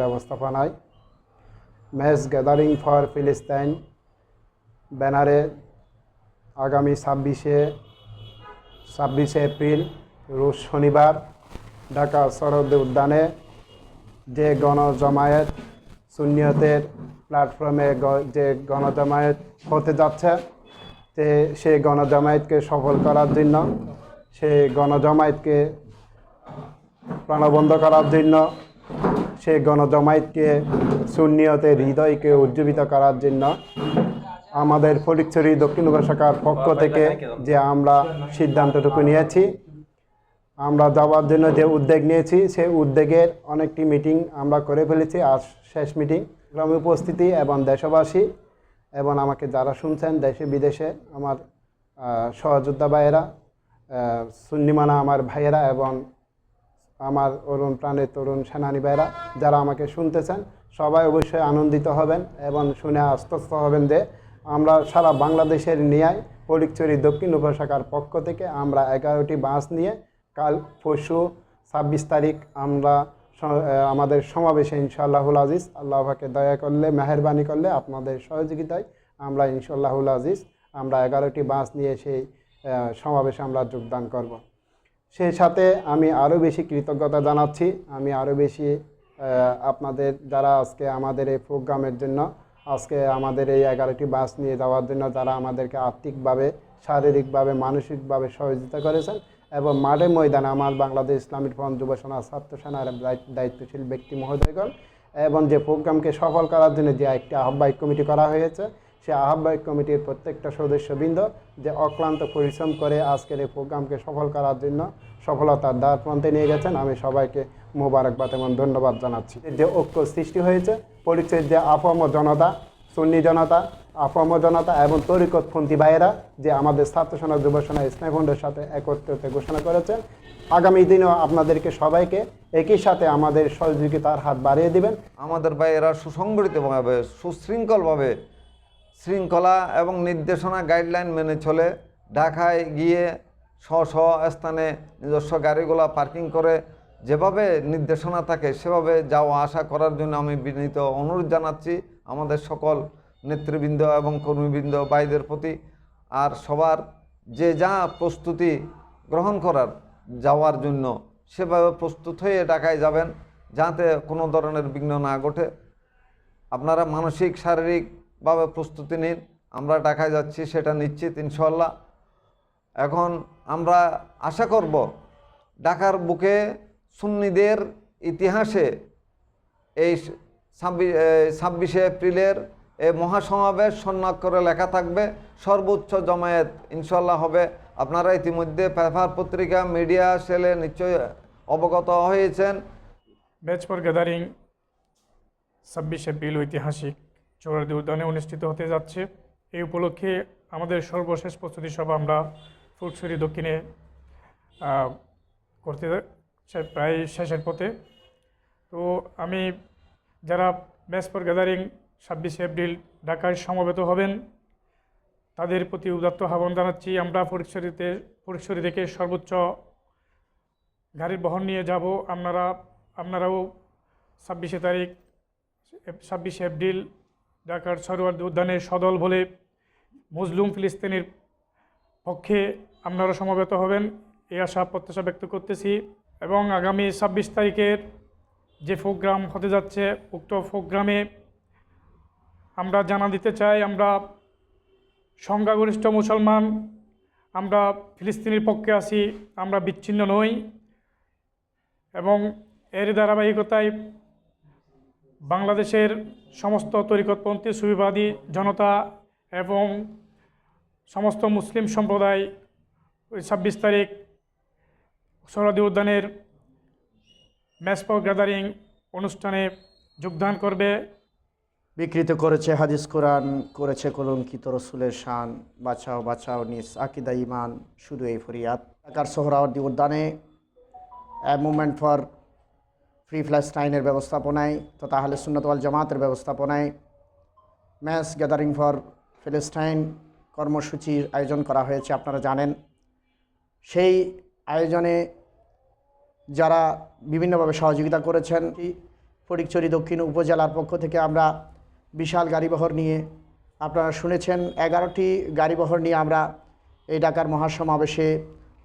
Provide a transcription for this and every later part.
ব্যবস্থাপনায় match gathering for ফিলিস্তাইন ব্যানারে আগামী ছাব্বিশে ছাব্বিশে এপ্রিল রোজ শনিবার, ঢাকা সরহদ উদ্যানে যে গণজমায়েত সুন্নিয়তের প্ল্যাটফর্মে যে গণজমায়েত হতে যাচ্ছে, যে সেই গণজমায়েতকে সফল করার জন্য, সেই গণজমায়েতকে প্রাণবন্ধ করার জন্য সেই গণজমায়েতকে, সুন্নিয়তের হৃদয়কে উজ্জীবিত করার জন্য আমাদের ফটিকছড়ি দক্ষিণ উপশাখার পক্ষ থেকে যে আমরা সিদ্ধান্তটুকু নিয়েছি, আমরা যাওয়ার জন্য যে উদ্যোগ নিয়েছি, সেই উদ্যোগের অনেকটি মিটিং আমরা করে ফেলেছি। আজ শেষ মিটিং। গ্রামে উপস্থিতি এবং দেশবাসী এবং আমাকে যারা শুনছেন, দেশে বিদেশে আমার সহযোদ্ধা ভাইয়েরা সুন্নিমানা আমার ভাইয়েরা এবং আমার অরুণ, প্রাণের তরুণ সেনানী ভাইরা, যারা আমাকে শুনতেছেন, সবাই অবশ্যই আনন্দিত হবেন এবং শুনে আশ্বস্ত হবেন যে আমরা সারা বাংলাদেশের নিয়ায় ফটিকছড়ি দক্ষিণ উপশাখার পক্ষ থেকে আমরা এগারোটি বাস নিয়ে কাল পরশু ছাব্বিশ তারিখ আমরা আমাদের সমাবেশে ইনশাআল্লাহুল আজিজ আল্লাহকে দয়া করলে, মেহরবানি করলে, আপনাদের সহযোগিতায় আমরা ইনশাআল্লাহুল আজিজ, আমরা এগারোটি বাস নিয়ে সেই সমাবেশে আমরা যোগদান করব। সেই সাথে আমি আরও বেশি কৃতজ্ঞতা জানাচ্ছি। আমি আরও বেশি আপনাদের যারা আজকে আমাদের এই প্রোগ্রামের জন্য, আজকে আমাদের এই এগারোটি বাস নিয়ে যাওয়ার জন্য যারা আমাদেরকে আর্থিকভাবে, শারীরিকভাবে, মানসিকভাবে সহযোগিতা করেছেন এবং মাঠে ময়দানে আমার বাংলাদেশ ইসলামিক ফ্রন্ট যুব সেনা ছাত্র সেনার দায়িত্ব- দায়িত্বশীল ব্যক্তি মহোদয়গণ এবং যে প্রোগ্রামকে সফল করার জন্য যে একটি আহ্বায়ক কমিটি করা হয়েছে সেই আহ্বায়ক কমিটির প্রত্যেকটা সদস্যবৃন্দ যে অক্লান্ত পরিশ্রম করে আজকের এই প্রোগ্রামকে সফল করার জন্য সফলতার দ্বার প্রান্তে নিয়ে গেছেন। আমি সবাইকে মোবারকবাদ এবং ধন্যবাদ জানাচ্ছি। যে ঐক্য সৃষ্টি হয়েছে পরিচয়ের যে আফম জনতা, সুন্নি জনতা আফম জনতা এবং তরিকতপন্থী ভাইয়েরা যে আমাদের ছাত্র সেনা যুব সেনা স্নেহফন্ডের সাথে একত্রিত ঘোষণা করেছেন, আগামী দিনেও আপনাদেরকে সবাইকে একই সাথে আমাদের সহযোগিতার হাত বাড়িয়ে দিবেন। আমাদের ভাইয়েরা সুসংগঠিতভাবে, সুশৃঙ্খলভাবে শৃঙ্খলা এবং নির্দেশনা গাইডলাইন মেনে চলে ঢাকায় গিয়ে স্ব স্ব স্থানে নিজস্ব গাড়িগুলো পার্কিং করে যেভাবে নির্দেশনা থাকে সেভাবে যাওয়া আসা করার জন্য আমি বিনীত অনুরোধ জানাচ্ছি আমাদের সকল নেতৃবৃন্দ এবং কর্মীবৃন্দ, ভাইদের প্রতি। আর সবার যে যা প্রস্তুতি গ্রহণ করার যাওয়ার জন্য সেভাবে প্রস্তুত হয়ে ঢাকায় যাবেন, যাতে কোনো ধরনের বিঘ্ন না ঘটে। আপনারা মানসিক শারীরিকভাবে প্রস্তুতি নিন, আমরা ঢাকায় যাচ্ছি, সেটা নিশ্চিত ইনশাল্লাহ এখন আমরা আশা করব ঢাকার বুকে সুন্নিদের ইতিহাসে এই ছাব্বিশ ছাব্বিশে এপ্রিলের এই মহাসমাবেশ স্বর্ণাক্ষরে লেখা থাকবে, সর্বোচ্চ জমায়েত ইনশাল্লাহ হবে। আপনারা ইতিমধ্যে পেপার পত্রিকা, মিডিয়া সেলে নিশ্চয়ই অবগত হয়েছেন। ফর গ্যাদারিং ছাব্বিশ এপ্রিল ঐতিহাসিক। চৌরাদি উদ্যানে অনুষ্ঠিত হতে যাচ্ছে। এই উপলক্ষে আমাদের সর্বশেষ প্রস্তুতি সভা আমরা ফুটসুরি দক্ষিণে করতে প্রায় শেষের পথে। তো আমি যারা ব্যাচ ফর গ্যাদারিং ছাব্বিশে এপ্রিল ঢাকায় সমবেত হবেন, তাদের প্রতি উদাত্ত আহ্বান জানাচ্ছি। আমরা ফরিদশরীতে ফরিদশরী থেকে সর্বোচ্চ গাড়ির বহন নিয়ে যাব। আপনারা, আপনারাও ছাব্বিশে তারিখ, ছাব্বিশে এপ্রিল ঢাকার সরোয়ার উদ্যানে সদল বলে মুসলিম ফিলিস্তিনের পক্ষে আপনারা সমবেত হবেন, এই আশা প্রত্যাশা ব্যক্ত করতেছি। এবং আগামী ছাব্বিশ তারিখের যে প্রোগ্রাম হতে যাচ্ছে, উক্ত প্রোগ্রামে আমরা জানা দিতে চাই, আমরা সংখ্যাগরিষ্ঠ মুসলমান, আমরা ফিলিস্তিনের পক্ষে আছি, আমরা বিচ্ছিন্ন নই। এবং এর ধারাবাহিকতায় বাংলাদেশের সমস্ত তরিকতপন্থী, সুবিবাদী জনতা এবং সমস্ত মুসলিম সম্প্রদায় ওই ছাব্বিশ তারিখ সরদি উদ্যানের ফর গ্যাদারিং অনুষ্ঠানে যোগদান করবে। বিকৃত করেছে হাদিস কোরআন, করেছে কলঙ্কিত রসুলের শান, বাঁচাও বাঁচাও নিস আকিদা ইমান শুধু এই ফরিয়াদ। ঢাকার সোহরাওয়ার্দী উদ্যানে মুভমেন্ট ফর ফ্রি ফ্ল্যাস্টাইনের ব্যবস্থাপনায়, তথা আহলে সুন্নত ওয়াল জামাতের ব্যবস্থাপনায় ম্যাচ গ্যাদারিং ফর ফিলিস্টাইন কর্মসূচির আয়োজন করা হয়েছে, আপনারা জানেন। সেই আয়োজনে যারা বিভিন্নভাবে সহযোগিতা করেছেন ফটিকছড়ি দক্ষিণ উপজেলার পক্ষ থেকে আমরা বিশাল গাড়িবহর নিয়ে, আপনারা শুনেছেন, এগারোটি গাড়িবহর নিয়ে আমরা এই ঢাকার মহাসমাবেশে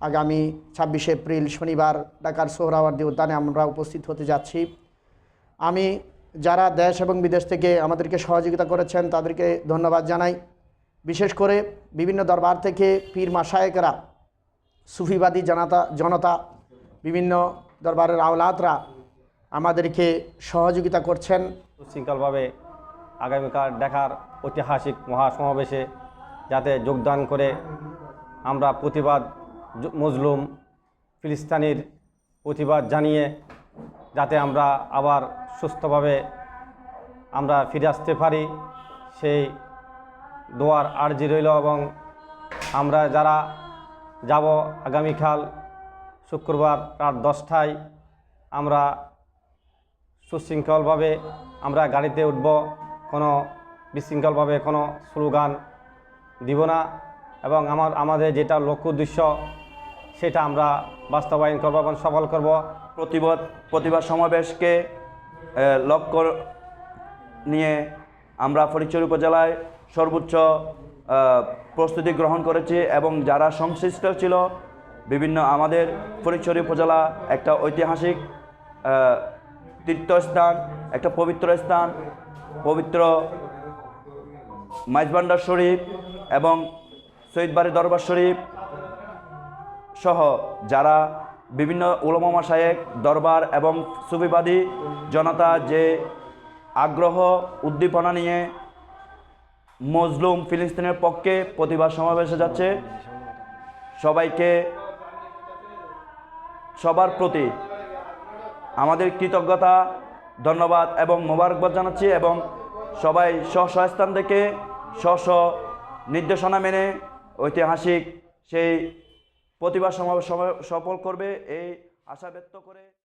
আগামী ছাব্বিশে এপ্রিল শনিবার ঢাকার সোহরাওয়ার্দী উদ্যানে আমরা উপস্থিত হতে যাচ্ছি। আমি, যারা দেশ এবং বিদেশ থেকে আমাদেরকে সহযোগিতা করেছেন, তাদেরকে ধন্যবাদ জানাই। বিশেষ করে বিভিন্ন দরবার থেকে পীর মাসায়েকরা সুফিবাদী জনতা জনতা, বিভিন্ন দরবারের আওলাদরা আমাদেরকে সহযোগিতা করছেন। সুশৃঙ্খলভাবে আগামীকাল দেখার ঐতিহাসিক মহাসমাবেশে যাতে যোগদান করে আমরা প্রতিবাদ মজলুম ফিলিস্তানির প্রতিবাদ জানিয়ে যাতে আমরা আবার সুস্থভাবে আমরা ফিরে আসতে পারি, সেই দোয়ার আর্জি রইল এবং আমরা যারা যাব আগামীকাল শুক্রবার রাত দশটায়, আমরা সুশৃঙ্খলভাবে আমরা গাড়িতে উঠব, কোনো বিশৃঙ্খলভাবে কোনো স্লোগান দিব না এবং আমার, আমাদের যেটা লক্ষ্য উদ্দেশ্য সেটা আমরা বাস্তবায়ন করব এবং সফল করব। প্রতিবাদ প্রতিবাদ সমাবেশকে লক্ষ্য নিয়ে আমরা ফরিদচুর উপজেলায় সর্বোচ্চ প্রস্তুতি গ্রহণ করেছি এবং যারা সংশ্লিষ্ট ছিল, বিভিন্ন আমাদের ফরিদচুর উপজেলা একটা ঐতিহাসিক তীর্থস্থান, একটা পবিত্র স্থান, পবিত্র মাইজবান্ডার শরীফ এবং শহীদবাড়ি দরবার শরীফ সহ যারা বিভিন্ন উলমা মাসায়েক দরবার এবং সুফিবাদী জনতা যে আগ্রহ উদ্দীপনা নিয়ে মজলুম ফিলিস্তিনের পক্ষে প্রতিবাদ সমাবেশে যাচ্ছে, সবাইকে সবার প্রতি আমাদের কৃতজ্ঞতা, ধন্যবাদ এবং মোবারকবাদ জানাচ্ছি এবং সবাই স্ব স্থান থেকে স্ব নির্দেশনা মেনে ঐতিহাসিক সেই প্রতিবাদ সমাবেশ সফল করবে এই আশা ব্যক্ত করে